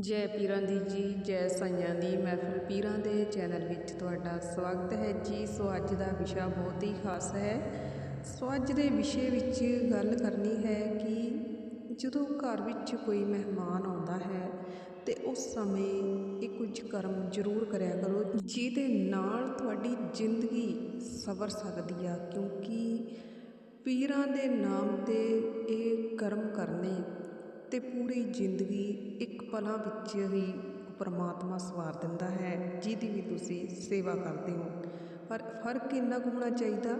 ਜੈ ਪੀਰਾਂ ਦੀ ਜੀ, ਜੈ ਸਾਈਆਂ ਦੀ ਮਹਿਫਲ ਪੀਰਾਂ ਦੇ ਚੈਨਲ ਵਿੱਚ ਤੁਹਾਡਾ ਸਵਾਗਤ ਹੈ ਜੀ। ਸੋ ਅੱਜ ਦਾ ਵਿਸ਼ਾ ਬਹੁਤ ਹੀ ਖਾਸ ਹੈ। ਸੋ ਅੱਜ ਦੇ ਵਿਸ਼ੇ ਵਿੱਚ ਗੱਲ ਕਰਨੀ ਹੈ ਕਿ ਜਦੋਂ ਘਰ ਵਿੱਚ ਕੋਈ ਮਹਿਮਾਨ ਆਉਂਦਾ ਹੈ ਤੇ ਉਸ ਸਮੇਂ ਇਹ ਕੁਝ ਕਰਮ ਜ਼ਰੂਰ ਕਰਿਆ ਕਰੋ, ਜਿਹਦੇ ਨਾਲ ਤੁਹਾਡੀ ਜ਼ਿੰਦਗੀ ਸਵਰ ਸਕਦੀ ਆ। ਕਿਉਂਕਿ ਪੀਰਾਂ ਦੇ ਨਾਮ ਤੇ ਇਹ ਕਰਮ ਕਰਨੇ ਤੇ ਪੂਰੀ ਜ਼ਿੰਦਗੀ ਇੱਕ ਪਲਾਂ ਵਿੱਚ ਹੀ ਪਰਮਾਤਮਾ ਸਵਾਰ ਦਿੰਦਾ ਹੈ, ਜਿਹਦੀ ਵੀ ਤੁਸੀਂ ਸੇਵਾ ਕਰਦੇ ਹੋ। ਪਰ ਫ਼ਰਕ ਇੰਨਾ ਕੁ ਹੋਣਾ ਚਾਹੀਦਾ?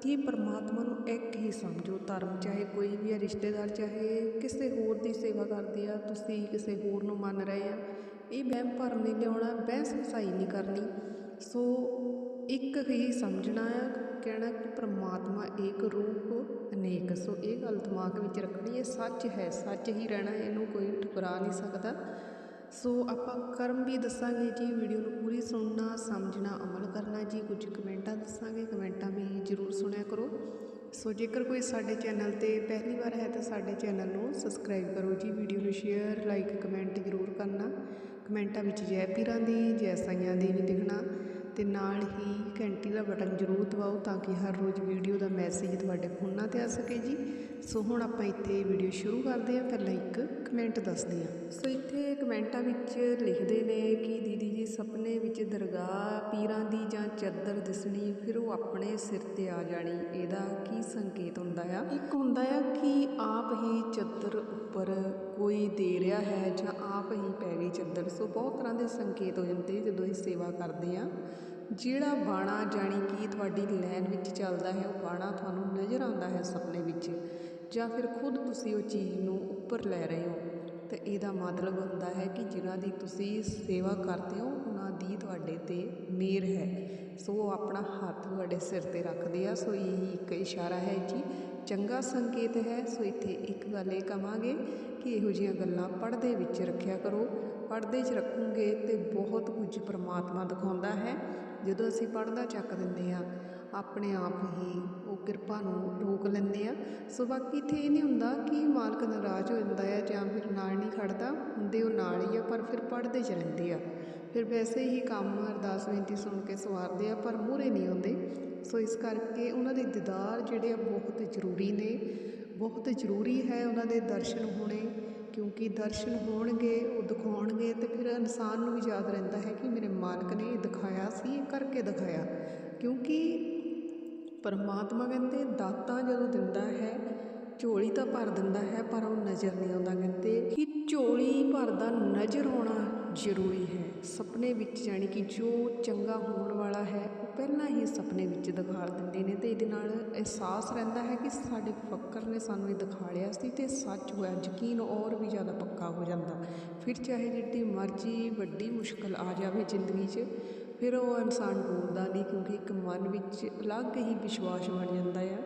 ਕਿ ਪਰਮਾਤਮਾ ਨੂੰ ਇੱਕ ਹੀ ਸਮਝੋ, ਧਰਮ ਚਾਹੇ ਕੋਈ ਵੀ ਹੈ, ਰਿਸ਼ਤੇਦਾਰ ਚਾਹੇ ਕਿਸੇ ਹੋਰ ਦੀ ਸੇਵਾ ਕਰਦੇ ਆ, ਤੁਸੀਂ ਕਿਸੇ ਹੋਰ ਨੂੰ ਮੰਨ ਰਹੇ ਆ। ਇਹ ਵਹਿਮ ਭਰਮ ਨਹੀਂ ਲਿਆਉਣਾ, ਬਹਿਸ ਵਸਾਈ ਨਹੀਂ ਕਰਨੀ। ਸੋ ਇੱਕ ਹੀ ਸਮਝਣਾ ਆ ਕਹਿਣਾ ਕਿ ਪਰਮਾਤਮਾ ਏਕ ਰੂਪ, ਅਨੇਕ, ਸੋ ਇਹ ਗੱਲ ਦਿਮਾਗ ਵਿੱਚ ਰੱਖਣੀ ਇਹ ਸੱਚ ਹੈ, ਸੱਚ ਹੀ ਰਹਿਣਾ, ਇਹਨੂੰ ਕੋਈ ਠੁਕਰਾ ਨਹੀਂ ਸਕਦਾ। ਸੋ ਆਪਾਂ ਕਰਮ ਵੀ ਦੱਸਾਂਗੇ ਜੀ, ਵੀਡੀਓ ਨੂੰ ਪੂਰੀ ਸੁਣਨਾ, ਸਮਝਣਾ, ਅਮਲ ਕਰਨਾ ਜੀ, ਕੁਝ ਕਮੈਂਟਾਂ ਦੱਸਾਂਗੇ, ਕਮੈਂਟਾਂ ਵੀ ਜ਼ਰੂਰ ਸੁਣਿਆ ਕਰੋ। ਸੋ ਜੇਕਰ ਕੋਈ ਸਾਡੇ ਚੈਨਲ ਤੇ ਪਹਿਲੀ ਵਾਰ ਹੈ ਤਾਂ ਸਾਡੇ ਚੈਨਲ ਨੂੰ ਸਬਸਕ੍ਰਾਈਬ ਕਰੋ ਜੀ, ਵੀਡੀਓ ਨੂੰ ਸ਼ੇਅਰ, ਲਾਈਕ, ਕਮੈਂਟ ਜ਼ਰੂਰ ਕਰਨਾ। ਕਮੈਂਟਾਂ ਵਿੱਚ ਜੈ ਪੀਰਾਂ ਦੀ, ਜੈ ਸਾਈਆਂ ਦੀ ਵੀ ਦਿਖਣਾ। ਅਤੇ ਨਾਲ ਹੀ ਘੰਟੀ ਦਾ ਬਟਨ ਜ਼ਰੂਰ ਦਬਾਓ ਤਾਂ ਕਿ ਹਰ ਰੋਜ਼ ਵੀਡੀਓ ਦਾ ਮੈਸੇਜ ਤੁਹਾਡੇ ਫੋਨਾਂ ਤੇ ਆ ਸਕੇ ਜੀ। ਸੋ ਹੁਣ ਆਪਾਂ ਇੱਥੇ ਵੀਡੀਓ ਸ਼ੁਰੂ ਕਰਦੇ ਹਾਂ। ਪਹਿਲਾਂ ਇੱਕ ਕਮੈਂਟ ਦੱਸਦੇ ਹਾਂ। ਸੋ ਇੱਥੇ ਕਮੈਂਟਾਂ ਵਿੱਚ ਲਿਖਦੇ ਨੇ ਕਿ ਦੀਦੀ ਜੀ ਸੁਪਨੇ ਵਿੱਚ ਦਰਗਾਹ, ਪੀਰਾਂ ਦੀ ਜਾਂ ਚੱਦਰ ਦਿਸਣੀ, ਫਿਰ ਉਹ ਆਪਣੇ ਸਿਰ ਤੇ ਆ ਜਾਣੀ। ਇਹਦਾ ਕੀ ਸੰਕੇਤ ਹੁੰਦਾ ਆ? ਇੱਕ ਹੁੰਦਾ ਆ ਕਿ ਆਪ ਹੀ ਚੱਦਰ ਉੱਪਰ ਕੋਈ ਦੇ ਰਿਹਾ ਹੈ ਜਾਂ ਆਪ ਹੀ ਪੈ ਗਈ ਚੱਦਰ। ਸੋ ਬਹੁਤ ਤਰ੍ਹਾਂ ਦੇ ਸੰਕੇਤ ਹੋ ਜਾਂਦੇ ਜਦੋਂ ਅਸੀਂ ਸੇਵਾ ਕਰਦੇ ਆ ਜਿਹੜਾ ਬਾਣਾ ਜਾਣੀ ਕਿ ਤੁਹਾਡੀ ਲਾਈਨ ਵਿੱਚ ਚੱਲਦਾ ਹੈ, ਉਹ ਬਾਣਾ ਤੁਹਾਨੂੰ ਨਜ਼ਰ ਆਉਂਦਾ ਹੈ ਸੁਪਨੇ ਵਿੱਚ। ਜਾਂ ਫਿਰ ਖੁਦ ਤੁਸੀਂ ਉਹ ਚੀਜ਼ ਨੂੰ ਉੱਪਰ ਲੈ ਰਹੇ ਹੋ, ਤਾਂ ਇਹਦਾ ਮਤਲਬ ਹੁੰਦਾ ਹੈ ਕਿ ਜਿਨ੍ਹਾਂ ਦੀ ਤੁਸੀਂ ਸੇਵਾ ਕਰਦੇ ਹੋ, ਉਹਨਾਂ ਦੀ ਤੁਹਾਡੇ ਤੇ ਮਿਹਰ ਹੈ। ਸੋ ਉਹ ਆਪਣਾ ਹੱਥ ਤੁਹਾਡੇ ਸਿਰ ਤੇ ਰੱਖਦੇ ਆ। ਸੋ ਇਹ ਇੱਕ ਇਸ਼ਾਰਾ ਹੈ ਜੀ। ਚੰਗਾ ਸੰਕੇਤ ਹੈ। ਸੋ ਇੱਥੇ ਇੱਕ ਗੱਲ ਇਹ ਕਵਾਂਗੇ ਕਿ ਇਹੋ ਜਿਹੀਆਂ ਗੱਲਾਂ ਪੜ੍ਹਦੇ ਵਿੱਚ ਰੱਖਿਆ ਕਰੋ। ਪੜ੍ਹਦੇ 'ਚ ਰੱਖੋਗੇ ਤੇ ਬਹੁਤ ਕੁਝ ਪਰਮਾਤਮਾ ਦਿਖਾਉਂਦਾ ਹੈ। ਜਦੋਂ ਅਸੀਂ ਪੜ੍ਹਦਾ ਚੱਕ ਦਿੰਦੇ ਆ ਆਪਣੇ ਆਪ ਹੀ ਉਹ ਕਿਰਪਾ ਨੂੰ ਰੋਕ ਲੈਂਦੇ ਆ। ਸੋ ਬਾਕੀ ਇੱਥੇ ਇਹ ਨਹੀਂ ਹੁੰਦਾ ਕਿ ਮਾਲਕ ਨਾਰਾਜ਼ ਹੋ ਜਾਂਦਾ ਹੈ ਜਾਂ ਫਿਰ ਨਾਲ ਨਹੀਂ ਖੜਦਾ, ਹੁੰਦੇ ਉਹ ਨਾਲ ਹੀ ਆ, ਪਰ ਫਿਰ ਪੜ੍ਹਦੇ 'ਚ ਰਹਿੰਦੇ ਆ। ਫਿਰ ਵੈਸੇ ਹੀ ਕੰਮ ਅਰਦਾਸ ਬੇਨਤੀ ਸੁਣ ਕੇ ਸਵਾਰਦੇ ਆ, ਪਰ ਮੂਹਰੇ ਨਹੀਂ ਆਉਂਦੇ। ਸੋ ਇਸ ਕਰਕੇ ਉਹਨਾਂ ਦੇ ਦੀਦਾਰ ਜਿਹੜੇ ਆ ਬਹੁਤ ਜ਼ਰੂਰੀ ਨੇ। ਬਹੁਤ ਜ਼ਰੂਰੀ ਹੈ ਉਹਨਾਂ ਦੇ ਦਰਸ਼ਨ ਹੋਣੇ, ਕਿਉਂਕਿ ਦਰਸ਼ਨ ਹੋਣਗੇ, ਉਹ ਦਿਖਾਉਣਗੇ ਤੇ ਫਿਰ ਇਨਸਾਨ ਨੂੰ ਵੀ ਯਾਦ ਰਹਿੰਦਾ ਹੈ ਕਿ ਮੇਰੇ ਮਾਲਕ ਨੇ ਇਹ ਦਿਖਾਇਆ ਸੀ, ਇਹ ਕਰਕੇ ਦਿਖਾਇਆ। ਕਿਉਂਕਿ ਪਰਮਾਤਮਾ ਕਹਿੰਦੇ ਦਾਤਾਂ ਜਦੋਂ ਦਿੰਦਾ ਹੈ, ਝੋਲੀ ਤਾਂ ਭਰ ਦਿੰਦਾ ਹੈ, ਪਰ ਉਹ ਨਜ਼ਰ ਨਹੀਂ ਆਉਂਦਾ ਕਹਿੰਦੇ ਕਿ ਝੋਲੀ ਭਰਦਾ ਨਜ਼ਰ ਆਉਣਾ ਜ਼ਰੂਰੀ ਹੈ। ਸੁਪਨੇ ਵਿੱਚ ਜਾਣੀ ਕਿ ਜੋ ਚੰਗਾ ਹੋਣ ਵਾਲਾ ਹੈ, ਉਹ ਪਹਿਲਾਂ ਹੀ ਸੁਪਨੇ ਵਿੱਚ ਦਿਖਾ ਦਿੰਦੇ ਨੇ ਤੇ ਇਹਦੇ ਨਾਲ ਅਹਿਸਾਸ ਰਹਿੰਦਾ ਹੈ ਕਿ ਸਾਡੇ ਫੱਕਰ ਨੇ ਸਾਨੂੰ ਇਹ ਦਿਖਾ ਲਿਆ ਸੀ ਤੇ ਸੱਚ ਹੋਇਆ, ਯਕੀਨ ਔਰ ਵੀ ਜ਼ਿਆਦਾ ਪੱਕਾ ਹੋ ਜਾਂਦਾ। ਫਿਰ ਚਾਹੇ ਜਿੱਡੀ ਮਰਜ਼ੀ ਵੱਡੀ ਮੁਸ਼ਕਲ ਆ ਜਾਵੇ ਜ਼ਿੰਦਗੀ 'ਚ ਫਿਰ ਉਹ ਇਨਸਾਨ ਬੋਲਦਾ ਨਹੀਂ ਕਿਉਂਕਿ ਇੱਕ ਮਨ ਵਿੱਚ ਅਲੱਗ ਹੀ ਵਿਸ਼ਵਾਸ ਬਣ ਜਾਂਦਾ ਆ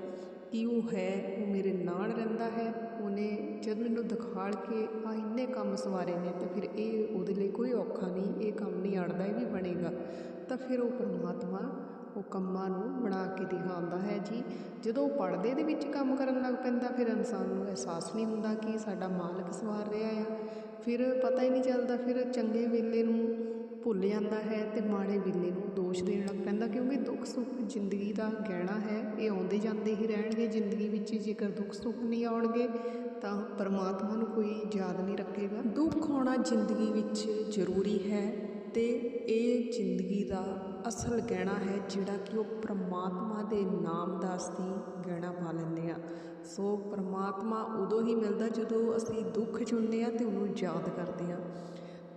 ਕਿ ਉਹ ਹੈ, ਉਹ ਮੇਰੇ ਨਾਲ ਰਹਿੰਦਾ ਹੈ, ਉਹਨੇ ਜਦ ਮੈਨੂੰ ਦਿਖਾੜ ਕੇ ਆ ਇੰਨੇ ਕੰਮ ਸਵਾਰੇ ਨੇ ਤਾਂ ਫਿਰ ਇਹ ਉਹਦੇ ਲਈ ਕੋਈ ਔਖਾ ਨਹੀਂ, ਇਹ ਕੰਮ ਨਹੀਂ ਅੜਦਾ, ਇਹ ਵੀ ਬਣੇਗਾ। ਤਾਂ ਫਿਰ ਉਹ ਪਰਮਾਤਮਾ ਉਹ ਕੰਮਾਂ ਨੂੰ ਬਣਾ ਕੇ ਦਿਖਾਉਂਦਾ ਹੈ ਜੀ। ਜਦੋਂ ਉਹ ਪਰਦੇ ਦੇ ਵਿੱਚ ਕੰਮ ਕਰਨ ਲੱਗ ਪੈਂਦਾ, ਫਿਰ ਇਨਸਾਨ ਨੂੰ ਅਹਿਸਾਸ ਨਹੀਂ ਹੁੰਦਾ ਕਿ ਸਾਡਾ ਮਾਲਕ ਸਵਾਰ ਰਿਹਾ ਆ। ਫਿਰ ਪਤਾ ਹੀ ਨਹੀਂ ਚੱਲਦਾ, ਫਿਰ ਚੰਗੇ ਵੇਲੇ ਨੂੰ ਭੁੱਲ ਜਾਂਦਾ ਹੈ ਤੇ ਮਾੜੇ ਵੇਲੇ ਨੂੰ ਦੋਸ਼ ਦੇਣ ਲੱਗ ਪੈਂਦਾ, ਕਿਉਂਕਿ ਦੁੱਖ ਸੁੱਖ ਜ਼ਿੰਦਗੀ ਦਾ ਗਹਿਣਾ ਹੈ, ਇਹ ਆਉਂਦੇ ਜਾਂਦੇ ਹੀ ਰਹਿਣਗੇ, ਜ਼ਿੰਦਗੀ ਵਿੱਚ ਜੇਕਰ ਦੁੱਖ ਸੁੱਖ ਨਹੀਂ ਆਉਣਗੇ, ਤਾਂ ਪਰਮਾਤਮਾ ਨੂੰ ਕੋਈ ਯਾਦ ਨਹੀਂ ਰੱਖੇਗਾ। ਦੁੱਖ ਹੋਣਾ ਜ਼ਿੰਦਗੀ ਵਿੱਚ ਜ਼ਰੂਰੀ ਹੈ ਤੇ ਇਹ ਜ਼ਿੰਦਗੀ ਦਾ ਅਸਲ ਗਹਿਣਾ ਹੈ, ਜਿਹੜਾ ਕਿ ਉਹ ਪ੍ਰਮਾਤਮਾ ਦੇ ਨਾਮ ਦਾ ਅਸੀਂ ਗਹਿਣਾ ਪਾ ਲੈਂਦੇ ਆ। ਸੋ ਪ੍ਰਮਾਤਮਾ ਉਦੋਂ ਹੀ ਮਿਲਦਾ ਜਦੋਂ ਅਸੀਂ ਦੁੱਖ ਚੁਣਦੇ ਆ ਤੇ ਉਹਨੂੰ ਯਾਦ ਕਰਦੇ ਆ।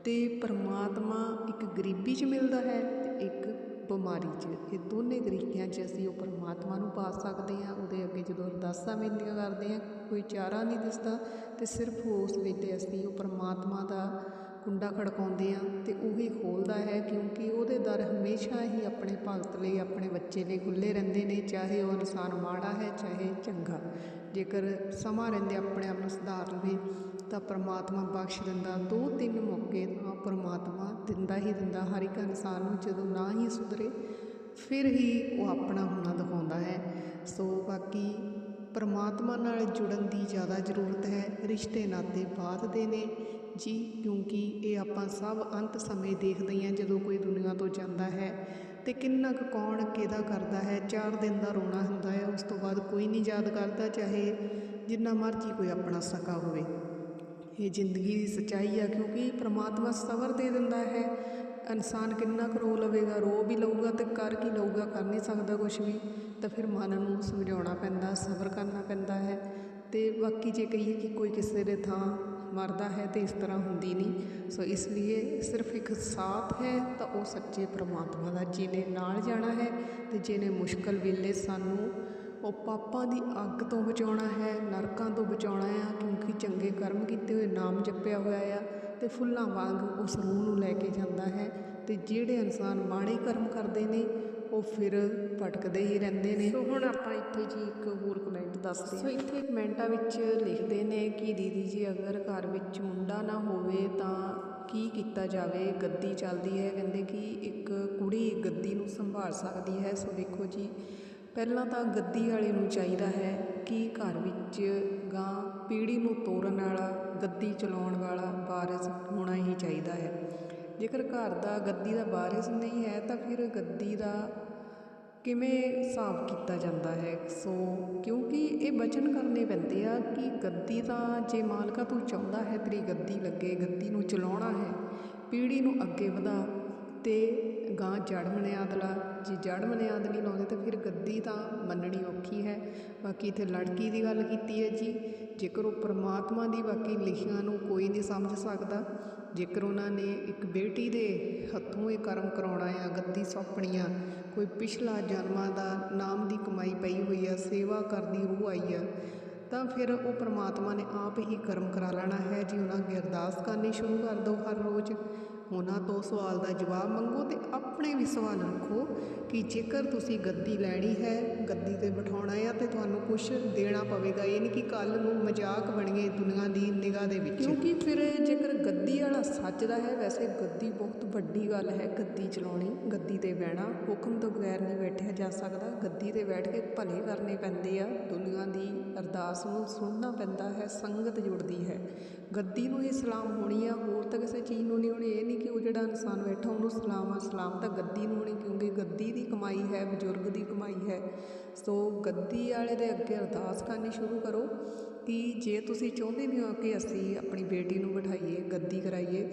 ਤੇ ਪਰਮਾਤਮਾ ਇੱਕ ਗਰੀਬੀ 'ਚ ਮਿਲਦਾ ਹੈ ਅਤੇ ਇੱਕ ਬਿਮਾਰੀ 'ਚ। ਇਹ ਦੋਨੇ ਤਰੀਕਿਆਂ 'ਚ ਅਸੀਂ ਉਹ ਪਰਮਾਤਮਾ ਨੂੰ ਪਾ ਸਕਦੇ ਹਾਂ। ਉਹਦੇ ਅੱਗੇ ਜਦੋਂ ਅਰਦਾਸਾਂ ਬੇਨਤੀਆਂ ਕਰਦੇ ਹਾਂ, ਕੋਈ ਚਾਰਾ ਨਹੀਂ ਦਿਸਦਾ ਤੇ ਸਿਰਫ ਉਸ ਵੇਲੇ ਅਸੀਂ ਉਹ ਪਰਮਾਤਮਾ ਦਾ ਕੁੰਡਾ ਖੜਕਾਉਂਦੇ ਹਾਂ ਅਤੇ ਉਹੀ ਖੋਲਦਾ ਹੈ ਕਿਉਂਕਿ ਉਹਦੇ ਦਰ ਹਮੇਸ਼ਾ ਹੀ ਆਪਣੇ ਭਗਤ ਲਈ, ਆਪਣੇ ਬੱਚੇ ਲਈ ਖੁੱਲ੍ਹੇ ਰਹਿੰਦੇ ਨੇ, ਚਾਹੇ ਉਹ ਇਨਸਾਨ ਮਾੜਾ ਹੈ, ਚਾਹੇ ਚੰਗਾ। ਜੇਕਰ ਸਮਾਂ ਰਹਿੰਦੇ ਆਪਣੇ ਆਪ ਨੂੰ ਸੁਧਾਰ ਤਾਂ ਪਰਮਾਤਮਾ ਬਖਸ਼ ਦਿੰਦਾ, ਦੋ ਤਿੰਨ ਮੌਕੇ ਤਾਂ ਪਰਮਾਤਮਾ ਦਿੰਦਾ ਹੀ ਦਿੰਦਾ, ਹਰ ਇੱਕ ਇਨਸਾਨ ਨੂੰ ਜਦੋਂ ਨਾ ਹੀ ਸੁਧਰੇ, ਫਿਰ ਹੀ ਉਹ ਆਪਣਾ ਹੋਣਾ ਦਿਖਾਉਂਦਾ ਹੈ। ਸੋ ਬਾਕੀ ਪਰਮਾਤਮਾ ਨਾਲ ਜੁੜਨ ਦੀ ਜ਼ਿਆਦਾ ਜ਼ਰੂਰਤ ਹੈ, ਰਿਸ਼ਤੇ ਨਾਤੇ ਬਾਅਦ ਦੇ ਨੇ, ਜੀ, ਕਿਉਂਕਿ ਇਹ ਆਪਾਂ ਸਭ ਅੰਤ ਸਮੇਂ ਦੇਖਦੇ ਹੀ ਹਾਂ ਜਦੋਂ ਕੋਈ ਦੁਨੀਆ ਤੋਂ ਜਾਂਦਾ ਹੈ ਤੇ ਕਿੰਨਾ ਕੁ ਕੌਣ ਕਿਹਦਾ ਕਰਦਾ ਹੈ, ਚਾਰ ਦਿਨ ਦਾ ਰੋਣਾ ਹੁੰਦਾ ਹੈ, ਉਸ ਤੋਂ ਬਾਅਦ ਕੋਈ ਨਹੀਂ ਯਾਦ ਕਰਦਾ, ਚਾਹੇ ਜਿੰਨਾ ਮਰਜ਼ੀ ਕੋਈ ਆਪਣਾ ਸਕਾ ਹੋਵੇ। ਇਹ ਜ਼ਿੰਦਗੀ ਦੀ ਸੱਚਾਈ ਆ, ਕਿਉਂਕਿ ਪ੍ਰਮਾਤਮਾ ਸਬਰ ਦੇ ਦਿੰਦਾ ਹੈ। ਇਨਸਾਨ ਕਿੰਨਾ ਕੁ ਰੋ ਲਵੇਗਾ, ਰੋ ਵੀ ਲਊਗਾ ਤੇ ਕਰ ਕੀ ਲਊਗਾ, ਕਰ ਨਹੀਂ ਸਕਦਾ ਕੁਝ ਵੀ। ਤਾਂ ਫਿਰ ਮਨ ਨੂੰ ਸਮਝਾਉਣਾ ਪੈਂਦਾ, ਸਬਰ ਕਰਨਾ ਪੈਂਦਾ ਹੈ। ਤੇ ਬਾਕੀ ਜੇ ਕਹੀਏ ਕਿ ਕੋਈ ਕਿਸੇ ਦੇ ਥਾਂ ਮਰਦਾ ਹੈ ਤੇ ਇਸ ਤਰ੍ਹਾਂ ਹੁੰਦੀ ਨਹੀਂ। ਸੋ ਇਸ ਲਈ ਸਿਰਫ ਇੱਕ ਸਾਥ ਹੈ, ਤਾਂ ਉਹ ਸੱਚੇ ਪ੍ਰਮਾਤਮਾ ਦਾ, ਜਿਹਨੇ ਨਾਲ ਜਾਣਾ ਹੈ ਤੇ ਜਿਹਨੇ ਮੁਸ਼ਕਲ ਵੇਲੇ ਸਾਨੂੰ ਉਹ ਪਾਪਾਂ ਦੀ ਅੱਗ ਤੋਂ ਬਚਾਉਣਾ ਹੈ ਨਰਕਾਂ ਤੋਂ ਬਚਾਉਣਾ ਆ ਕਿਉਂਕਿ ਚੰਗੇ ਕਰਮ ਕੀਤੇ ਹੋਏ ਨਾਮ ਜਪਿਆ ਹੋਇਆ ਆ ਤੇ ਫੁੱਲਾਂ ਵਾਂਗ ਉਸ ਰੂਹ ਨੂੰ ਲੈ ਕੇ ਜਾਂਦਾ ਹੈ ਤੇ ਜਿਹੜੇ ਇਨਸਾਨ ਮਾੜੇ ਕਰਮ ਕਰਦੇ ਨੇ ਉਹ ਫਿਰ ਭਟਕਦੇ ਹੀ ਰਹਿੰਦੇ ਨੇ। ਸੋ ਹੁਣ ਆਪਾਂ ਇੱਥੇ ਜੀ ਇੱਕ ਹੋਰ ਕਮੈਂਟ ਦੱਸਦੇ ਸੋ ਇੱਥੇ ਕਮੈਂਟਾਂ ਵਿੱਚ ਲਿਖਦੇ ਨੇ ਕਿ ਦੀਦੀ ਜੀ ਅਗਰ ਘਰ ਵਿੱਚ ਮੁੰਡਾ ਨਾ ਹੋਵੇ ਤਾਂ ਕੀ ਕੀਤਾ ਜਾਵੇ? ਗੱਦੀ ਚੱਲਦੀ ਹੈ ਕਹਿੰਦੇ ਕਿ ਇੱਕ ਕੁੜੀ ਗੱਦੀ ਨੂੰ ਸੰਭਾਲ ਸਕਦੀ ਹੈ। ਸੋ ਦੇਖੋ ਜੀ ਪਹਿਲਾਂ ਤਾਂ ਗੱਦੀ ਵਾਲੇ ਨੂੰ ਚਾਹੀਦਾ ਹੈ ਕਿ ਘਰ ਵਿੱਚ ਗਾਂ ਪੀੜ੍ਹੀ ਨੂੰ ਤੋਰਨ ਵਾਲਾ, ਗੱਦੀ ਚਲਾਉਣ ਵਾਲਾ ਵਾਰਿਸ ਹੋਣਾ ਹੀ ਚਾਹੀਦਾ ਹੈ। ਜੇਕਰ ਘਰ ਦਾ, ਗੱਦੀ ਦਾ ਵਾਰਿਸ ਨਹੀਂ ਹੈ ਤਾਂ ਫਿਰ ਗੱਦੀ ਦਾ ਕਿਵੇਂ ਹਿਸਾਬ ਕੀਤਾ ਜਾਂਦਾ ਹੈ? ਸੋ ਕਿਉਂਕਿ ਇਹ ਬਚਨ ਕਰਨੇ ਪੈਂਦੇ ਆ ਕਿ ਗੱਦੀ ਤਾਂ ਜੇ ਮਾਲਕਾ ਤੂੰ ਚਾਹੁੰਦਾ ਹੈ ਤੇਰੀ ਗੱਦੀ ਲੱਗੇ, ਗੱਦੀ ਨੂੰ ਚਲਾਉਣਾ ਹੈ ਪੀੜ੍ਹੀ ਨੂੰ ਅੱਗੇ ਵਧਾ ਤੇ ਗਾਂ ਜੜ ਮਨਿਆਦਲਾ ਜੇ ਜੜ ਮਨਿਆਦ ਨਹੀਂ ਲਾਉਂਦੇ ਤਾਂ ਫਿਰ ਗੱਦੀ ਤਾਂ ਮੰਨਣੀ ਔਖੀ ਹੈ। ਬਾਕੀ ਇੱਥੇ ਲੜਕੀ ਦੀ ਗੱਲ ਕੀਤੀ ਹੈ ਜੀ, ਜੇਕਰ ਉਹ ਪ੍ਰਮਾਤਮਾ ਦੀ ਬਾਕੀ ਲਿਖੀਆਂ ਨੂੰ ਕੋਈ ਨਹੀਂ ਸਮਝ ਸਕਦਾ, ਜੇਕਰ ਉਹਨਾਂ ਨੇ ਇੱਕ ਬੇਟੀ ਦੇ ਹੱਥੋਂ ਇਹ ਕਰਮ ਕਰਾਉਣਾ ਆ ਗੱਦੀ ਸੌਂਪਣੀ ਆ, ਕੋਈ ਪਿਛਲਾ ਜਨਮਾਂ ਦਾ ਨਾਮ ਦੀ ਕਮਾਈ ਪਈ ਹੋਈ ਆ, ਸੇਵਾ ਕਰਦੀ ਰੂਹ ਆਈ ਆ, ਤਾਂ ਫਿਰ ਉਹ ਪ੍ਰਮਾਤਮਾ ਨੇ ਆਪ ਹੀ ਕਰਮ ਕਰਾ ਲੈਣਾ ਹੈ ਜੀ। ਉਹਨਾਂ ਅੱਗੇ ਅਰਦਾਸ ਕਰਨੀ ਸ਼ੁਰੂ ਕਰ ਦਿਓ ਹਰ ਰੋਜ਼। ਉਹਨਾਂ ਤੋਂ ਸਵਾਲ ਦਾ ਜਵਾਬ ਮੰਗੋ ਤੇ ਆਪਣੇ ਵੀ ਸਵਾਲ ਰੱਖੋ ਕਿ ਜੇਕਰ ਤੁਸੀਂ ਗੱਦੀ ਲੈਣੀ ਹੈ, ਗੱਦੀ ਤੇ ਬਿਠਾਉਣਾ ਹੈ ਤੇ ਤੁਹਾਨੂੰ ਕੁਝ ਦੇਣਾ ਪਵੇਗਾ। ਇਹ ਨਹੀਂ ਕਿ ਕੱਲ ਨੂੰ ਮਜ਼ਾਕ ਬਣੀਏ ਦੁਨੀਆ ਦੀ ਨਿਗਾਹ ਦੇ ਵਿੱਚ। ਕਿਉਂਕਿ ਫਿਰ ਜੇਕਰ ਗੱਦੀ ਵਾਲਾ ਸੱਚਦਾ ਹੈ, ਵੈਸੇ ਗੱਦੀ ਬਹੁਤ ਵੱਡੀ ਗੱਲ ਹੈ, ਗੱਦੀ ਚਲਾਉਣੀ, ਗੱਦੀ ਤੇ ਬਹਿਣਾ। ਹੁਕਮ ਤੋਂ ਬਗੈਰ ਨਹੀਂ ਬੈਠਿਆ ਜਾ ਸਕਦਾ। ਗੱਦੀ ਤੇ ਬੈਠ ਕੇ ਭਲੇ ਕਰਨੇ ਪੈਂਦੇ ਆ। ਦੁਨੀਆ ਦੀ ਅਰਦਾਸ ਨੂੰ ਸੁਣਨਾ ਪੈਂਦਾ ਹੈ, ਸੰਗਤ ਜੁੜਦੀ ਹੈ। ਗੱਦੀ ਨੂੰ ਹੀ ਸਲਾਮ ਹੋਣੀ ਆ, ਹੋਰ ਤਾਂ ਕਿਸੇ ਚੀਜ਼ ਨੂੰ ਨਹੀਂ, ਹੋਣੀ ਇਹ ਨਹੀਂ ਕਿ ਉਹ ਜਿਹੜਾ ਇਨਸਾਨ ਬੈਠਾ ਉਹਨੂੰ ਸਲਾਮ ਆ, ਸਲਾਮ ਤਾਂ ਗੱਦੀ ਨੂੰ ਹੋਣੀ ਕਿਉਂਕਿ ਗੱਦੀ ਦੀ ਕਮਾਈ ਹੈ, ਬਜ਼ੁਰਗ ਦੀ ਕਮਾਈ ਹੈ। ਸੋ ਗੱਦੀ ਵਾਲੇ ਦੇ ਅੱਗੇ ਅਰਦਾਸ ਕਰਨੀ ਸ਼ੁਰੂ ਕਰੋ ਕਿ ਜੇ ਤੁਸੀਂ ਚਾਹੁੰਦੇ ਵੀ ਹੋ ਕਿ ਅਸੀਂ ਆਪਣੀ ਬੇਟੀ ਨੂੰ ਬਿਠਾਈਏ, ਗੱਦੀ ਕਰਾਈਏ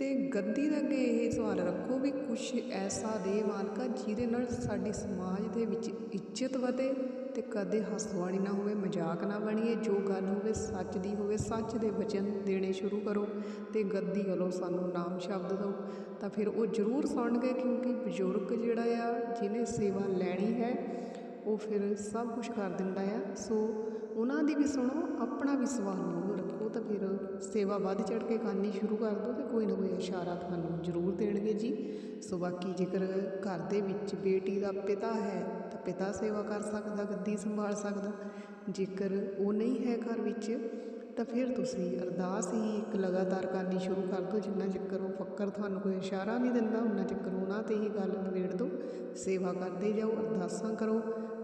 ਅਤੇ ਗੱਦੀ ਦੇ ਅੱਗੇ ਇਹ ਸਵਾਲ ਰੱਖੋ ਵੀ ਕੁਛ ਐਸਾ ਦੇ ਮਾਲਕਾ ਜਿਹਦੇ ਨਾਲ ਸਾਡੇ ਸਮਾਜ ਦੇ ਵਿੱਚ ਇੱਜ਼ਤ ਵਧੇ ਅਤੇ ਕਦੇ ਹਸਵਾਣੀ ਨਾ ਹੋਵੇ, ਮਜ਼ਾਕ ਨਾ ਬਣੀਏ, ਜੋ ਗੱਲ ਹੋਵੇ ਸੱਚ ਦੀ ਹੋਵੇ, ਸੱਚ ਦੇ ਵਚਨ ਦੇਣੇ ਸ਼ੁਰੂ ਕਰੋ ਅਤੇ ਗੱਦੀ ਵੱਲੋਂ ਸਾਨੂੰ ਨਾਮ ਸ਼ਬਦ ਦਿਓ। ਤਾਂ ਫਿਰ ਉਹ ਜ਼ਰੂਰ ਸੁਣਨਗੇ ਕਿਉਂਕਿ ਬਜ਼ੁਰਗ ਜਿਹੜਾ ਆ, ਜਿਹਨੇ ਸੇਵਾ ਲੈਣੀ ਹੈ, ਉਹ ਫਿਰ ਸਭ ਕੁਝ ਕਰ ਦਿੰਦਾ ਆ। ਸੋ ਉਹਨਾਂ ਦੀ ਵੀ ਸੁਣੋ, ਆਪਣਾ ਵੀ ਸਵਾਲ ਜ਼ਰੂਰ ਤਾਂ ਫਿਰ ਸੇਵਾ ਵੱਧ ਚੜ੍ਹ ਕੇ ਕਰਨੀ ਸ਼ੁਰੂ ਕਰ ਦਿਉ ਅਤੇ ਕੋਈ ਨਾ ਕੋਈ ਇਸ਼ਾਰਾ ਤੁਹਾਨੂੰ ਜ਼ਰੂਰ ਦੇਣਗੇ ਜੀ। ਸੋ ਬਾਕੀ ਜੇਕਰ ਘਰ ਦੇ ਵਿੱਚ ਬੇਟੀ ਦਾ ਪਿਤਾ ਹੈ ਤਾਂ ਪਿਤਾ ਸੇਵਾ ਕਰ ਸਕਦਾ, ਗੱਦੀ ਸੰਭਾਲ ਸਕਦਾ। ਜੇਕਰ ਉਹ ਨਹੀਂ ਹੈ ਘਰ ਵਿੱਚ ਤਾਂ ਫਿਰ ਤੁਸੀਂ ਅਰਦਾਸ ਹੀ ਇੱਕ ਲਗਾਤਾਰ ਕਰਨੀ ਸ਼ੁਰੂ ਕਰ ਦਿਉ ਜਿੰਨਾ ਚੱਕਰ ਉਹ ਫੱਕਰ ਤੁਹਾਨੂੰ ਕੋਈ ਇਸ਼ਾਰਾ ਨਹੀਂ ਦਿੰਦਾ, ਉਹਨਾਂ ਚੱਕਰ ਉਹਨਾਂ ਤੇ ਹੀ ਗੱਲ ਨਿਬੇੜ ਦਿਉ ਸੇਵਾ ਕਰਦੇ ਜਾਓ, ਅਰਦਾਸਾਂ ਕਰੋ।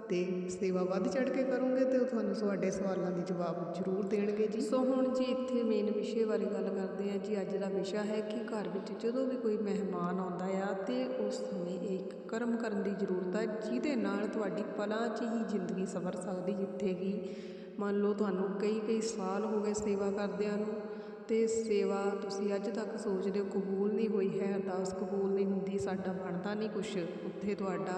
ਅਤੇ ਸੇਵਾ ਵੱਧ ਚੜ ਕੇ ਕਰੋਗੇ ਤੇ ਉਹ ਤੁਹਾਨੂੰ ਤੁਹਾਡੇ ਸਵਾਲਾਂ ਦੇ ਜਵਾਬ ਜ਼ਰੂਰ ਦੇਣਗੇ ਜੀ। ਸੋ ਹੁਣ ਜੀ ਇੱਥੇ ਮੇਨ ਵਿਸ਼ੇ ਬਾਰੇ ਗੱਲ ਕਰਦੇ ਹਾਂ ਜੀ। ਅੱਜ ਦਾ ਵਿਸ਼ਾ ਹੈ ਕਿ ਘਰ ਵਿੱਚ ਜਦੋਂ ਵੀ ਕੋਈ ਮਹਿਮਾਨ ਆਉਂਦਾ ਆ ਤੇ ਉਸ ਸਮੇਂ ਇੱਕ ਕਰਮ ਕਰਨ ਦੀ ਜ਼ਰੂਰਤ ਹੈ ਜਿਹਦੇ ਨਾਲ ਤੁਹਾਡੀ ਪਲਾਂ 'ਚ ਹੀ ਜ਼ਿੰਦਗੀ ਸਵਰ ਸਕਦੀ ਜਿੱਥੇ ਕਿ ਮੰਨ ਲਓ ਤੁਹਾਨੂੰ ਕਈ ਕਈ ਸਾਲ ਹੋ ਗਏ ਸੇਵਾ ਕਰਦਿਆਂ ਨੂੰ ਤੇ ਸੇਵਾ ਤੁਸੀਂ ਅੱਜ ਤੱਕ ਸੋਚਦੇ ਹੋ ਕਬੂਲ ਨਹੀਂ ਹੋਈ ਹੈ, ਅਰਦਾਸ ਕਬੂਲ ਨਹੀਂ ਹੁੰਦੀ, ਸਾਡਾ ਬਣਦਾ ਨਹੀਂ ਕੁਛ, ਉੱਥੇ ਤੁਹਾਡਾ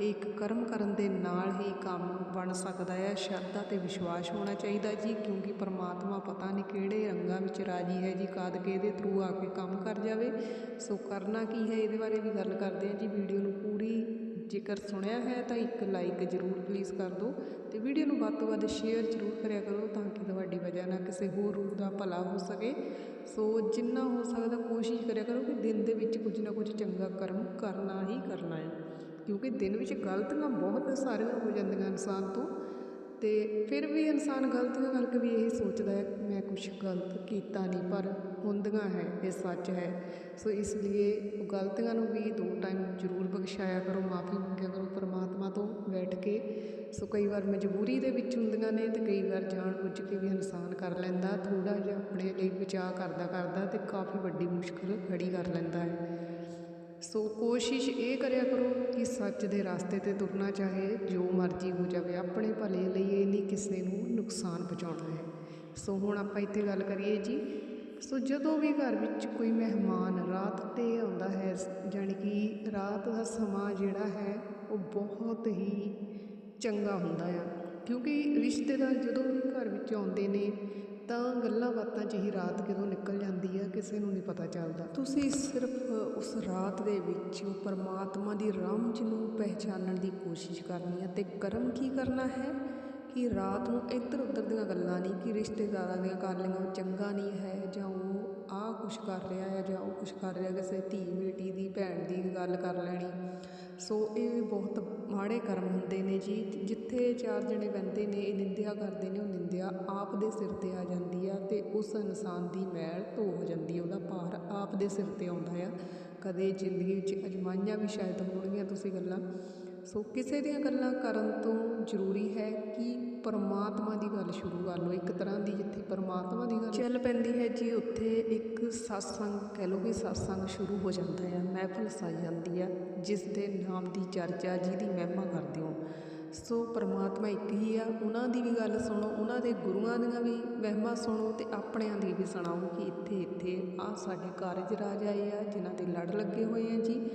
ਇੱਕ ਕਰਮ ਕਰਨ ਦੇ ਨਾਲ ਹੀ ਕੰਮ ਬਣ ਸਕਦਾ ਹੈ। ਸ਼ਰਧਾ ਤੇ ਵਿਸ਼ਵਾਸ ਹੋਣਾ ਚਾਹੀਦਾ ਜੀ, ਕਿਉਂਕਿ ਪਰਮਾਤਮਾ ਪਤਾ ਨਹੀਂ ਕਿਹੜੇ ਰੰਗਾਂ ਵਿੱਚ ਰਾਜੀ ਹੈ ਜੀ। ਕਾਦ ਕੇ ਇਹਦੇ ਥਰੂ ਆ ਕੇ ਕੰਮ ਕਰ ਜਾਵੇ। ਸੋ ਕਰਨਾ ਕੀ ਹੈ? ਇਹਦੇ ਬਾਰੇ ਵੀ ਗੱਲ ਕਰਦੇ ਹਾਂ ਜੀ। ਵੀਡੀਓ ਨੂੰ ਪੂਰੀ ਜੇਕਰ ਸੁਣਿਆ ਹੈ ਤਾਂ ਇੱਕ ਲਾਈਕ ਜ਼ਰੂਰ ਪਲੀਜ਼ ਕਰ ਦਿਓ ਤੇ ਵੀਡੀਓ ਨੂੰ ਵੱਧ ਤੋਂ ਵੱਧ ਸ਼ੇਅਰ ਜ਼ਰੂਰ ਕਰਿਆ ਕਰੋ ਤਾਂ ਕਿ ਤੁਹਾਡੀ ਵਜ੍ਹਾ ਨਾਲ ਕਿਸੇ ਹੋਰ ਰੂਹ ਦਾ ਭਲਾ ਹੋ ਸਕੇ। ਸੋ ਜਿੰਨਾ ਹੋ ਸਕਦਾ ਕੋਸ਼ਿਸ਼ ਕਰਿਆ ਕਰੋ ਕਿ ਦਿਨ ਦੇ ਵਿੱਚ ਕੁਝ ਨਾ ਕੁਝ ਚੰਗਾ ਕਰਮ ਕਰਨਾ ਹੀ ਕਰਨਾ ਹੈ। ਕਿਉਂਕਿ ਦਿਨ ਵਿੱਚ ਗਲਤੀਆਂ ਬਹੁਤ ਸਾਰੀਆਂ ਹੋ ਜਾਂਦੀਆਂ ਇਨਸਾਨ ਤੋਂ ਅਤੇ ਫਿਰ ਵੀ ਇਨਸਾਨ ਗਲਤੀਆਂ ਕਰਕੇ ਵੀ ਇਹ ਸੋਚਦਾ ਹੈ, ਮੈਂ ਕੁਛ ਗਲਤ ਕੀਤਾ ਨਹੀਂ, ਪਰ ਹੁੰਦੀਆਂ ਹੈ, ਇਹ ਸੱਚ ਹੈ। ਸੋ ਇਸ ਲਈ ਗਲਤੀਆਂ ਨੂੰ ਵੀ ਦੋ ਟਾਈਮ ਜ਼ਰੂਰ ਬਖਸ਼ਾਇਆ ਕਰੋ, ਮਾਫੀ ਮੰਗਿਆ ਕਰੋ ਪਰਮਾਤਮਾ ਤੋਂ ਬੈਠ ਕੇ। ਸੋ ਕਈ ਵਾਰ ਮਜਬੂਰੀ ਦੇ ਵਿੱਚ ਹੁੰਦੀਆਂ ਨੇ ਤੇ ਕਈ ਵਾਰ ਜਾਣ ਬੁੱਝ ਕੇ ਵੀ ਇਨਸਾਨ ਕਰ ਲੈਂਦਾ ਥੋੜਾ ਜਿਹਾ ਆਪਣੇ ਲਈ ਬਚਾਅ ਕਰਦਾ ਕਰਦਾ ਤੇ ਕਾਫੀ ਵੱਡੀ ਮੁਸ਼ਕਲ ਖੜੀ ਕਰ ਲੈਂਦਾ ਹੈ। ਸੋ ਕੋਸ਼ਿਸ਼ ਇਹ ਕਰਿਆ ਕਰੋ ਕਿ ਸੱਚ ਦੇ ਰਸਤੇ ਤੇ ਤੁਰਨਾ ਚਾਹੇ, ਜੋ ਮਰਜ਼ੀ ਹੋ ਜਾਵੇ, ਆਪਣੇ ਭਲੇ ਲਈ ਇਹ ਨਹੀਂ ਕਿਸੇ ਨੂੰ ਨੁਕਸਾਨ ਪਹੁੰਚਾਉਣਾ ਹੈ। ਸੋ ਹੁਣ ਆਪਾਂ ਇੱਥੇ ਗੱਲ ਕਰੀਏ ਜੀ। ਸੋ ਜਦੋਂ ਵੀ ਘਰ ਵਿੱਚ ਕੋਈ ਮਹਿਮਾਨ ਰਾਤ ਤੇ ਆਉਂਦਾ ਹੈ, ਜਾਣੀ ਕਿ ਰਾਤ ਦਾ ਸਮਾਂ ਜਿਹੜਾ ਹੈ, ਉਹ ਬਹੁਤ ਹੀ ਚੰਗਾ ਹੁੰਦਾ ਆ। ਕਿਉਂਕਿ ਰਿਸ਼ਤੇਦਾਰ ਜਦੋਂ ਵੀ ਘਰ ਵਿੱਚ ਆਉਂਦੇ ਨੇ ਤਾਂ ਗੱਲਾਂ ਬਾਤਾਂ 'ਚ ਹੀ ਰਾਤ ਕਿਦੋਂ ਨਿਕਲ ਜਾਂਦੀ ਆ, ਕਿਸੇ ਨੂੰ ਨਹੀਂ ਪਤਾ ਚੱਲਦਾ। ਤੁਸੀਂ ਸਿਰਫ ਉਸ ਰਾਤ ਦੇ ਵਿੱਚ ਪਰਮਾਤਮਾ ਦੀ ਰਮਜ ਨੂੰ ਪਹਿਚਾਨਣ ਦੀ ਕੋਸ਼ਿਸ਼ ਕਰਨੀ ਹੈ ਤੇ ਕਰਮ ਕੀ ਕਰਨਾ ਹੈ? ਕਿ ਰਾਤ ਨੂੰ ਇੱਧਰ ਉੱਧਰ ਦੀਆਂ ਗੱਲਾਂ ਨਹੀਂ, ਕਿ ਰਿਸ਼ਤੇਦਾਰਾਂ ਦੀਆਂ ਕਰ ਲਈਆਂ ਉਹ ਚੰਗਾ ਨਹੀਂ ਹੈ, ਜਾਂ ਉਹ ਆਹ ਕੁਛ ਕਰ ਰਿਹਾ ਹੈ ਜਾਂ ਉਹ ਕੁਛ ਕਰ ਰਿਹਾ, ਕਿਸੇ ਧੀ ਬੇਟੀ ਦੀ, ਭੈਣ ਦੀ ਗੱਲ ਕਰ ਲੈਣੀ। ਸੋ ਇਹ ਬਹੁਤ ਮਾੜੇ ਕਰਮ ਹੁੰਦੇ ਨੇ ਜੀ। ਜਿੱਥੇ ਚਾਰ ਜਣੇ ਬਹਿੰਦੇ ਨੇ, ਇਹ ਨਿੰਦਿਆ ਕਰਦੇ ਨੇ, ਉਹ ਨਿੰਦਿਆ ਆਪ ਦੇ ਸਿਰ ਤੇ ਆ ਜਾਂਦੀ ਆ ਅਤੇ ਉਸ ਇਨਸਾਨ ਦੀ ਮੈਲ ਧੋ ਹੋ ਜਾਂਦੀ ਉਹਦਾ ਭਾਰ ਆਪ ਦੇ ਸਿਰ ਤੇ ਆਉਂਦਾ ਆ। ਕਦੇ ਜ਼ਿੰਦਗੀ ਵਿੱਚ ਅਜਮਾਈਆਂ ਵੀ ਸ਼ਾਇਦ ਹੋਣਗੀਆਂ ਤੁਸੀਂ ਗੱਲਾਂ। ਸੋ ਕਿਸੇ ਦੀਆਂ ਗੱਲਾਂ ਕਰਨ ਤੋਂ ਜ਼ਰੂਰੀ ਹੈ ਕਿ ਪਰਮਾਤਮਾ ਦੀ ਗੱਲ ਸ਼ੁਰੂ ਕਰ ਲਓ, ਇੱਕ ਤਰ੍ਹਾਂ ਦੀ ਜਿੱਥੇ ਪਰਮਾਤਮਾ ਦੀ ਗੱਲ ਚੱਲ ਪੈਂਦੀ ਹੈ ਜੀ, ਉੱਥੇ ਇੱਕ satsang ਕਹਿ ਲਓ ਵੀ satsang ਸ਼ੁਰੂ ਹੋ ਜਾਂਦਾ ਹੈ, ਮਹਿਫਲ ਸਾਈ ਜਾਂਦੀ ਹੈ ਜਿਸ ਦੇ ਨਾਮ ਦੀ ਚਰਚਾ ਜਿਹਦੀ ਮਹਿਮਾ ਕਰਦੇ ਹੋ। ਸੋ ਪਰਮਾਤਮਾ ਇੱਕ ਹੀ ਆ, ਉਹਨਾਂ ਦੀ ਵੀ ਗੱਲ ਸੁਣੋ, ਉਹਨਾਂ ਦੇ ਗੁਰੂਆਂ ਦੀਆਂ ਵੀ ਮਹਿਮਾ ਸੁਣੋ ਤੇ ਆਪਣਿਆਂ ਦੀ ਵੀ ਸੁਣਾਓ ਕਿ ਇੱਥੇ ਇੱਥੇ ਆ ਸਾਡੇ ਕਾਰਜ ਰਾਜ ਆਏ ਆ, ਜਿਨ੍ਹਾਂ ਦੇ ਲੜ ਲੱਗੇ ਹੋਏ ਆ ਜੀ।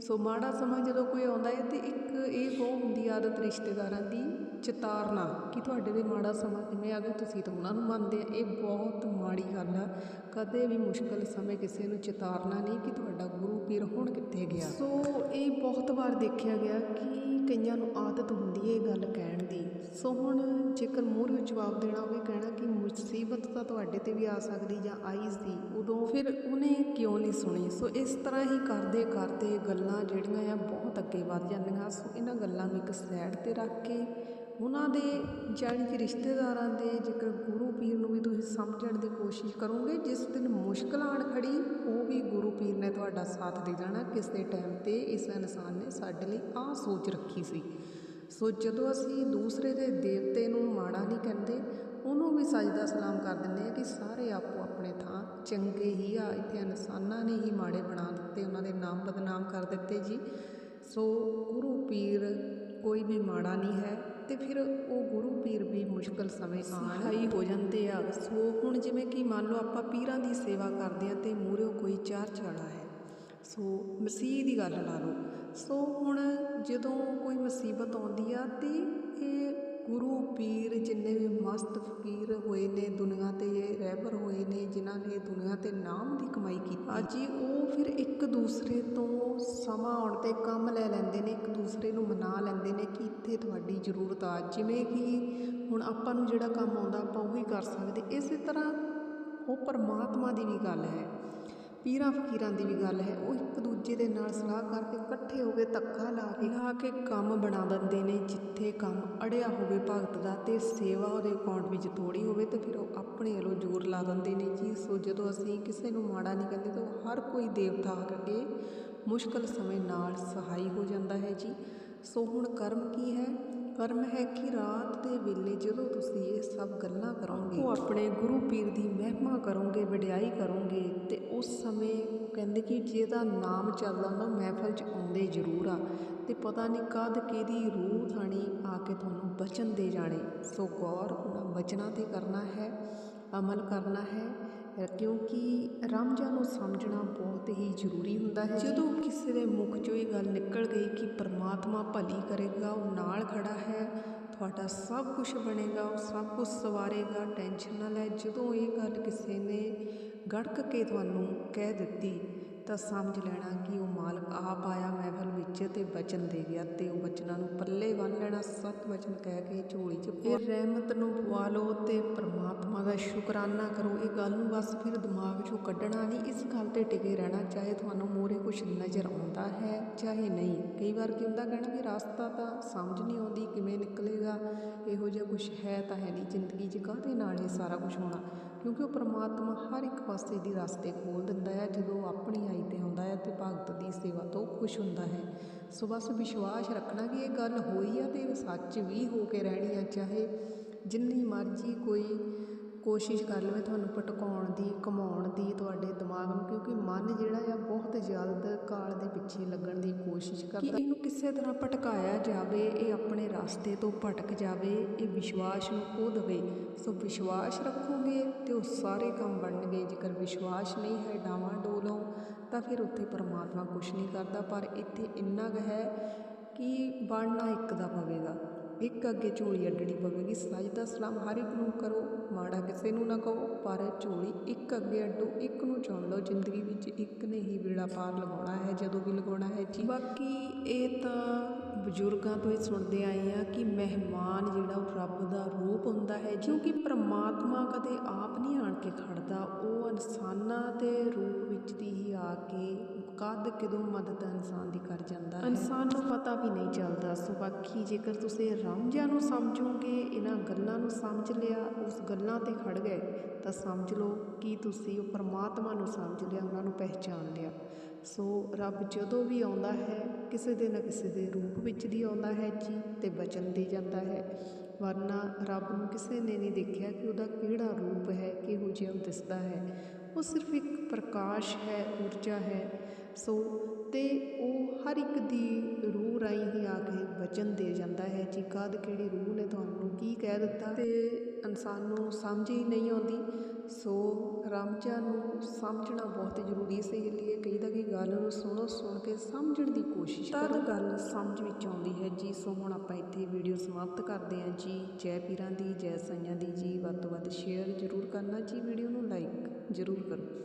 ਸੋ ਮਾੜਾ ਸਮਾਂ ਜਦੋਂ ਕੋਈ ਆਉਂਦਾ ਹੈ ਤਾਂ ਇੱਕ ਇਹ ਬਹੁਤ ਹੁੰਦੀ ਆਦਤ ਰਿਸ਼ਤੇਦਾਰਾਂ ਦੀ ਚਿਤਾਰਨਾ ਕਿ ਤੁਹਾਡੇ ਦੇ ਮਾੜਾ ਸਮਾਂ ਕਿਵੇਂ ਆ ਗਿਆ ਤੁਸੀਂ ਤਾਂ ਉਹਨਾਂ ਨੂੰ ਮੰਨਦੇ ਆ। ਇਹ ਬਹੁਤ ਮਾੜੀ ਗੱਲ ਆ। ਕਦੇ ਵੀ ਮੁਸ਼ਕਲ ਸਮੇਂ ਕਿਸੇ ਨੂੰ ਚਿਤਾਰਨਾ ਨਹੀਂ ਕਿ ਤੁਹਾਡਾ ਗੁਰੂ ਪੀਰ ਹੁਣ ਕਿੱਥੇ ਗਿਆ। ਸੋ ਇਹ ਬਹੁਤ ਵਾਰ ਦੇਖਿਆ ਗਿਆ ਕਿ ਕਈਆਂ ਨੂੰ ਆਦਤ ਹੁੰਦੀ ਹੈ ਇਹ ਗੱਲ ਕਹਿਣ ਦੀ। ਸੋ ਹੁਣ ਜੇਕਰ ਮੂਹਰੇ ਜਵਾਬ ਦੇਣਾ ਹੋਵੇ ਕਹਿਣਾ ਕਿ ਮੁਸੀਬਤ ਤਾਂ ਤੁਹਾਡੇ ਤੇ ਵੀ ਆ ਸਕਦੀ ਜਾਂ ਆਈ ਸੀ ਉਦੋਂ ਫਿਰ ਉਹਨੇ ਕਿਉਂ ਨਹੀਂ ਸੁਣੀ? ਸੋ ਇਸ ਤਰ੍ਹਾਂ ਹੀ ਕਰਦੇ ਕਰਦੇ ਗੱਲਾਂ ਜਿਹੜੀਆਂ ਆ ਬਹੁਤ ਅੱਗੇ ਵੱਧ ਜਾਂਦੀਆਂ। ਸੋ ਇਹਨਾਂ ਗੱਲਾਂ ਨੂੰ ਇੱਕ ਸਾਈਡ ਤੇ ਰੱਖ ਕੇ ਉਹਨਾਂ ਦੇ ਜਾਣੀ ਕਿ ਰਿਸ਼ਤੇਦਾਰਾਂ ਦੇ ਜੇਕਰ ਗੁਰੂ ਪੀਰ ਨੂੰ ਵੀ ਤੁਸੀਂ ਸਮਝਣ ਦੀ ਕੋਸ਼ਿਸ਼ ਕਰੋਗੇ, ਜਿਸ ਦਿਨ ਮੁਸ਼ਕਲ ਆਣ ਖੜੀ, ਉਹ ਵੀ ਗੁਰੂ ਪੀਰ ਨੇ ਤੁਹਾਡਾ ਸਾਥ ਦੇ ਜਾਣਾ ਕਿਸੇ ਟਾਈਮ ਤੇ ਇਸ ਇਨਸਾਨ ਨੇ ਸਾਡੇ ਲਈ ਆਹ ਸੋਚ ਰੱਖੀ ਸੀ। ਸੋ ਜਦੋਂ ਅਸੀਂ ਦੂਸਰੇ ਦੇ ਦੇਵਤੇ ਨੂੰ ਮਾੜਾ ਨਹੀਂ ਕਹਿੰਦੇ, ਉਹਨੂੰ ਵੀ ਸਜਦਾ ਸਲਾਮ ਕਰ ਦਿੰਦੇ ਆ ਕਿ ਸਾਰੇ ਆਪੋ ਆਪਣੇ ਥਾਂ ਚੰਗੇ ਹੀ ਆ, ਇੱਥੇ ਇਨਸਾਨਾਂ ਨੇ ਹੀ ਮਾੜੇ ਬਣਾ ਦਿੱਤੇ, ਉਹਨਾਂ ਦੇ ਨਾਮ ਬਦਨਾਮ ਕਰ ਦਿੱਤੇ ਜੀ। ਸੋ ਗੁਰੂ ਪੀਰ ਕੋਈ ਵੀ ਮਾੜਾ ਨਹੀਂ ਹੈ ਤੇ ਫਿਰ ਉਹ ਗੁਰੂ ਪੀਰ ਵੀ ਮੁਸ਼ਕਲ ਸਮੇਂ ਆਣ ਹਾਈ ਹੋ ਜਾਂਦੇ ਆ। ਸੋ ਹੁਣ ਜਿਵੇਂ ਕਿ ਮੰਨ ਲਓ ਆਪਾਂ ਪੀਰਾਂ ਦੀ ਸੇਵਾ ਕਰਦੇ ਆ ਤੇ ਮੂਹਰੇ ਕੋਈ ਚਾਰ ਚਾੜਾ ਹੈ। ਸੋ ਮਸੀਹ ਦੀ ਗੱਲ ਲਾ ਲਓ। ਸੋ ਹੁਣ ਜਦੋਂ ਕੋਈ ਮੁਸੀਬਤ ਆਉਂਦੀ ਆ ਤੇ ਇਹ ਗੁਰੂ ਪੀਰ ਜਿੰਨੇ ਵੀ ਮਸਤ ਫਕੀਰ ਹੋਏ ਨੇ ਦੁਨੀਆ ਤੇ ਰਹਿਬਰ ਹੋਏ ਨੇ, ਜਿਨ੍ਹਾਂ ਨੇ ਦੁਨੀਆ ਤੇ ਨਾਮ ਦੀ ਕਮਾਈ ਕੀਤੀ। ਅੱਜ ਉਹ ਫਿਰ ਇੱਕ ਦੂਸਰੇ ਤੋਂ ਸਮਾਂ ਆਉਣ ਤੇ ਕੰਮ ਲੈ ਲੈਂਦੇ ਨੇ, ਇੱਕ ਦੂਸਰੇ ਨੂੰ ਮਨਾ ਲੈਂਦੇ ਨੇ ਕਿ ਇੱਥੇ ਤੁਹਾਡੀ ਜ਼ਰੂਰਤ ਆ। ਜਿਵੇਂ ਕਿ ਹੁਣ ਆਪਾਂ ਨੂੰ ਜਿਹੜਾ ਕੰਮ ਆਉਂਦਾ, ਆਪਾਂ ਉਹੀ ਕਰ ਸਕਦੇ। ਇਸੇ ਤਰ੍ਹਾਂ ਉਹ ਪਰਮਾਤਮਾ ਦੀ ਵੀ ਗੱਲ ਹੈ। ਪੀਰਾਂ ਫਕੀਰਾਂ ਦੀ ਵੀ ਗੱਲ ਹੈ, ਉਹ ਇੱਕ ਦੂਜੇ ਦੇ ਨਾਲ ਸਲਾਹ ਕਰਕੇ ਇਕੱਠੇ ਹੋ ਕੇ ਧੱਕਾ ਲਾ ਕੇ ਲਾ ਕੇ ਕੰਮ ਬਣਾ ਦਿੰਦੇ ਨੇ, ਜਿੱਥੇ ਕੰਮ ਅੜਿਆ ਹੋਵੇ ਭਗਤ ਦਾ ਤੇ ਸੇਵਾ ਉਹਦੇ ਅਕਾਊਂਟ ਵਿੱਚ ਥੋੜੀ ਹੋਵੇ ਤੇ ਫਿਰ ਉਹ ਆਪਣੇ ਵੱਲੋਂ ਜ਼ੋਰ ਲਾ ਦਿੰਦੇ ਨੇ ਜੀ ਸੋ ਜਦੋਂ ਅਸੀਂ ਕਿਸੇ ਨੂੰ ਮਾੜਾ ਨਹੀਂ ਕਹਿੰਦੇ ਤਾਂ ਹਰ ਕੋਈ ਦੇਵਤਾ ਆ ਕੇ ਮੁਸ਼ਕਲ ਸਮੇਂ ਨਾਲ ਸਹਾਈ ਹੋ ਜਾਂਦਾ ਹੈ ਜੀ। ਸੋ ਹੁਣ ਕਰਮ ਕੀ ਹੈ? ਕਰਮ ਹੈ ਕਿ ਰਾਤ ਦੇ ਵੇਲੇ ਜਦੋਂ ਤੁਸੀਂ ਇਹ ਸਭ ਗੱਲਾਂ ਕਰੋਗੇ, ਉਹ ਆਪਣੇ ਗੁਰੂ ਪੀਰ ਦੀ ਮਹਿਮਾ ਕਰੋਗੇ, ਵਡਿਆਈ ਕਰੋਗੇ, ਤੇ ਉਸ ਸਮੇਂ ਕਹਿੰਦੇ ਕਿ ਜਿਹਦਾ ਨਾਮ ਚੱਲਦਾ ਹੁੰਦਾ, ਮਹਿਫਲ 'ਚ ਆਉਂਦੇ ਜ਼ਰੂਰ ਆ। ਤੇ ਪਤਾ ਨਹੀਂ ਕਦ ਕਿਹਦੀ ਰੂਹ ਥਾਣੀ ਆ ਕੇ ਤੁਹਾਨੂੰ ਬਚਨ ਦੇ ਜਾਣੇ। ਸੋ ਗੌਰ, ਉਹਨਾਂ ਬਚਨਾਂ ਤੇ ਕਰਨਾ ਹੈ, ਅਮਲ ਕਰਨਾ ਹੈ। ਕਿਉਂਕਿ ਰਾਮਝਾ ਨੂੰ ਸਮਝਣਾ ਬਹੁਤ ਹੀ ਜ਼ਰੂਰੀ ਹੁੰਦਾ ਹੈ। ਜਦੋਂ ਕਿਸੇ ਦੇ ਮੁਖ 'ਚੋਂ ਇਹ ਗੱਲ ਨਿਕਲ ਗਈ ਕਿ ਪਰਮਾਤਮਾ ਭਲੀ ਕਰੇਗਾ, ਉਹ ਨਾਲ ਖੜਾ ਹੈ, ਤੁਹਾਡਾ ਸਭ ਕੁਝ ਬਣੇਗਾ, ਉਹ ਸਭ ਕੁਝ ਸਵਾਰੇਗਾ, ਟੈਨਸ਼ਨ ਨਾ ਲੈ। ਜਦੋਂ ਇਹ ਗੱਲ ਕਿਸੇ ਨੇ ਗੜਕ ਕੇ ਤੁਹਾਨੂੰ ਕਹਿ ਦਿੱਤੀ ਤਾਂ ਸਮਝ ਲੈਣਾ ਕਿ ਉਹ ਮਾਲਕ ਆਪ ਆਇਆ ਮਹਿਫਲ ਵਿੱਚ ਤੇ ਬਚਨ ਦੇ ਗਿਆ ਤੇ ਉਹ ਬਚਨਾਂ ਨੂੰ ਪੱਲੇ ਬੰਨ ਲੈਣਾ, ਸਤ ਵਚਨ ਕਹਿ ਕੇ ਝੋਲੀ 'ਚ ਪਵਾ ਰਹਿਮਤ ਨੂੰ ਪਵਾ ਲਓ ਤੇ ਪਰਮਾਤਮਾ ਦਾ ਸ਼ੁਕਰਾਨਾ ਕਰੋ। ਇਹ ਗੱਲ ਨੂੰ ਬਸ ਫਿਰ ਦਿਮਾਗ 'ਚੋਂ ਕੱਢਣਾ ਨਹੀਂ, ਇਸ ਗੱਲ ਤੇ ਟਿਕੇ ਰਹਿਣਾ, ਚਾਹੇ ਤੁਹਾਨੂੰ ਮੋਰੇ ਕੁਝ ਨਜ਼ਰ ਆਉਂਦਾ ਹੈ, ਚਾਹੇ ਨਹੀਂ। ਕਈ ਵਾਰ ਕੀ ਹੁੰਦਾ ਕਹਿਣਾ ਵੀ ਰਸਤਾ ਤਾਂ ਸਮਝ ਨਹੀਂ ਆਉਂਦੀ, ਕਿਵੇਂ ਨਿਕਲੇਗਾ? ਇਹੋ ਜਿਹਾ ਕੁਝ ਹੈ ਤਾਂ ਹੈ ਨਹੀਂ ਜ਼ਿੰਦਗੀ 'ਚ, ਕਾਹਦੇ ਨਾਲ ਇਹ ਸਾਰਾ ਕੁਝ ਹੋਣਾ? ਕਿਉਂਕਿ ਉਹ ਪਰਮਾਤਮਾ ਹਰ ਇੱਕ ਪਾਸੇ ਦੀ ਰਸਤੇ ਖੋਲ ਦਿੰਦਾ ਹੈ, ਜਦੋਂ ਆਪਣੀ ਆਈ ਤੇ ਆਉਂਦਾ ਹੈ ਤੇ ਭਗਤ ਦੀ ਸੇਵਾ ਤੋਂ ਖੁਸ਼ ਹੁੰਦਾ ਹੈ। ਸੋ ਬਸ ਵਿਸ਼ਵਾਸ ਰੱਖਣਾ ਕਿ ਇਹ ਗੱਲ ਹੋਈ ਆ ਤੇ ਸੱਚ ਵੀ ਹੋ ਕੇ ਰਹਿਣੀ ਆ, ਚਾਹੇ ਜਿੰਨੀ ਮਰਜ਼ੀ ਕੋਈ ਕੋਸ਼ਿਸ਼ ਕਰ ਲਵੇ ਤੁਹਾਨੂੰ ਭਟਕਾਉਣ ਦੀ, ਕਮਾਉਣ ਦੀ ਤੁਹਾਡੇ ਦਿਮਾਗ ਨੂੰ, ਕਿਉਂਕਿ ਮਨ ਜਿਹੜਾ ਆ ਬਹੁਤ ਜਲਦ ਕਾਲ ਦੇ ਪਿੱਛੇ ਲੱਗਣ ਦੀ ਕੋਸ਼ਿਸ਼ ਕਰਦਾ। ਕਿ ਇਹਨੂੰ ਕਿਸੇ ਤਰ੍ਹਾਂ ਭਟਕਾਇਆ ਜਾਵੇ, ਇਹ ਆਪਣੇ ਰਸਤੇ ਤੋਂ ਭਟਕ ਜਾਵੇ, ਇਹ ਵਿਸ਼ਵਾਸ ਨੂੰ ਖੋ ਦੇਵੇ ਸੋ ਵਿਸ਼ਵਾਸ ਰੱਖੋਗੇ ਤੇ ਉਹ ਸਾਰੇ ਕੰਮ ਬਣਨਗੇ। ਜੇਕਰ ਵਿਸ਼ਵਾਸ ਨਹੀਂ ਹੈ, ਡਾਵਾਂ ਡੋਲੋ ਤਾਂ ਫਿਰ ਉੱਥੇ ਪਰਮਾਤਮਾ ਕੁਝ ਨਹੀਂ ਕਰਦਾ। ਪਰ ਇੱਥੇ ਇੰਨਾ ਕੁ ਹੈ ਕਿ ਬਣਨਾ ਇੱਕ ਦਾ ਪਵੇਗਾ। ਇੱਕ ਅੱਗੇ ਝੋਲੀ ਅੱਡਣੀ ਪਵੇਗੀ। ਸਜਦਾ ਸਲਾਮ ਹਰ ਇੱਕ ਨੂੰ ਕਰੋ, ਮਾੜਾ ਕਿਸੇ ਨੂੰ ਨਾ ਕਹੋ, ਪਰ ਝੋਲੀ ਇੱਕ ਅੱਗੇ ਅੱਡੋ ਇੱਕ ਨੂੰ ਚੁਣ ਲਓ। ਜ਼ਿੰਦਗੀ ਵਿੱਚ ਇੱਕ ਨੇ ਹੀ ਬੇੜਾ ਪਾਰ ਲਗਾਉਣਾ ਹੈ, ਜਦੋਂ ਵੀ ਲਗਾਉਣਾ ਹੈ, ਜੀ। ਬਾਕੀ ਇਹ ਤਾਂ ਬਜ਼ੁਰਗਾਂ ਤੋਂ ਇਹ ਸੁਣਦੇ ਆਏ ਆ ਕਿ ਮਹਿਮਾਨ ਜਿਹੜਾ ਉਹ ਰੱਬ ਦਾ ਰੂਪ ਹੁੰਦਾ ਹੈ ਕਿਉਂਕਿ ਪ੍ਰਮਾਤਮਾ ਕਦੇ ਆਪ ਨਹੀਂ ਆਣ ਕੇ ਖੜਦਾ, ਉਹ ਇਨਸਾਨਾਂ ਦੇ ਰੂਪ ਵਿੱਚ ਦੀ ਹੀ ਆ ਕੇ ਕਦ ਕਿਦੋਂ ਮਦਦ ਇਨਸਾਨ ਦੀ ਕਰ ਜਾਂਦਾ ਹੈ। ਇਨਸਾਨ ਨੂੰ ਪਤਾ ਵੀ ਨਹੀਂ ਚੱਲਦਾ, ਸੋ ਬਾਕੀ ਜੇਕਰ ਤੁਸੀਂ ਰਾਮਜਾ ਨੂੰ ਸਮਝੋਗੇ, ਇਹਨਾਂ ਗੱਲਾਂ ਨੂੰ ਸਮਝ ਲਿਆ, ਉਸ ਗੱਲਾਂ ਤੇ ਖੜ ਗਏ, ਤਾਂ ਸਮਝ ਲਓ ਕਿ ਤੁਸੀਂ ਉਹ ਪਰਮਾਤਮਾ ਨੂੰ ਸਮਝ ਲਿਆ, ਉਹਨਾਂ ਨੂੰ ਪਹਿਚਾਨ ਲਿਆ। ਸੋ ਰੱਬ ਜਦੋਂ ਵੀ ਆਉਂਦਾ ਹੈ, ਕਿਸੇ ਦੇ ਨਾ ਕਿਸੇ ਦੇ ਰੂਪ ਵਿੱਚ ਦੀ ਆਉਂਦਾ ਹੈ ਜੀ ਤੇ ਬਚਨ ਦੇ ਜਾਂਦਾ ਹੈ। ਵਰਨਾ ਰੱਬ ਨੂੰ ਕਿਸੇ ਨੇ ਨਹੀਂ ਦੇਖਿਆ ਕਿ ਉਹਦਾ ਕਿਹੜਾ ਰੂਪ ਹੈ, ਕਿਹੋ ਜਿਹਾ ਉਹ ਦਿਸਦਾ ਹੈ। ਉਹ ਸਿਰਫ ਇੱਕ ਪ੍ਰਕਾਸ਼ ਹੈ, ਊਰਜਾ ਹੈ। ਸੋ ਤੇ ਉਹ ਹਰ ਇੱਕ ਦੀ ਰੂਹ ਰਾਹੀਂ ਹੀ ਆ ਕੇ ਵਚਨ ਦੇ ਜਾਂਦਾ ਹੈ ਜੀ। ਕਦ ਕਿਹੜੀ ਰੂਹ ਨੇ ਤੁਹਾਨੂੰ ਕੀ ਕਹਿ ਦਿੱਤਾ? ਤੇ ਇਨਸਾਨ ਨੂੰ ਸਮਝ ਹੀ ਨਹੀਂ ਆਉਂਦੀ। ਸੋ ਰਾਮਚਾ ਨੂੰ ਸਮਝਣਾ ਬਹੁਤ ਜ਼ਰੂਰੀ ਇਸ ਲਈ ਕਹੀਦਾ ਕਿ ਗੱਲ ਨੂੰ ਸੁਣੋ, ਸੁਣ ਕੇ ਸਮਝਣ ਦੀ ਕੋਸ਼ਿਸ਼ ਕਰੋ। ਤਦ ਗੱਲ ਸਮਝ ਵਿੱਚ ਆਉਂਦੀ ਹੈ ਜੀ। ਸੋ ਹੁਣ ਆਪਾਂ ਇੱਥੇ ਵੀਡੀਓ ਸਮਾਪਤ ਕਰਦੇ ਹਾਂ ਜੀ। ਜੈ ਪੀਰਾਂ ਦੀ, ਜੈ ਸਾਈਆਂ ਦੀ ਜੀ। ਵੱਧ ਤੋਂ ਵੱਧ ਸ਼ੇਅਰ ਜ਼ਰੂਰ ਕਰਨਾ ਜੀ। ਵੀਡੀਓ ਨੂੰ ਲਾਈਕ ਜ਼ਰੂਰ ਕਰੋ।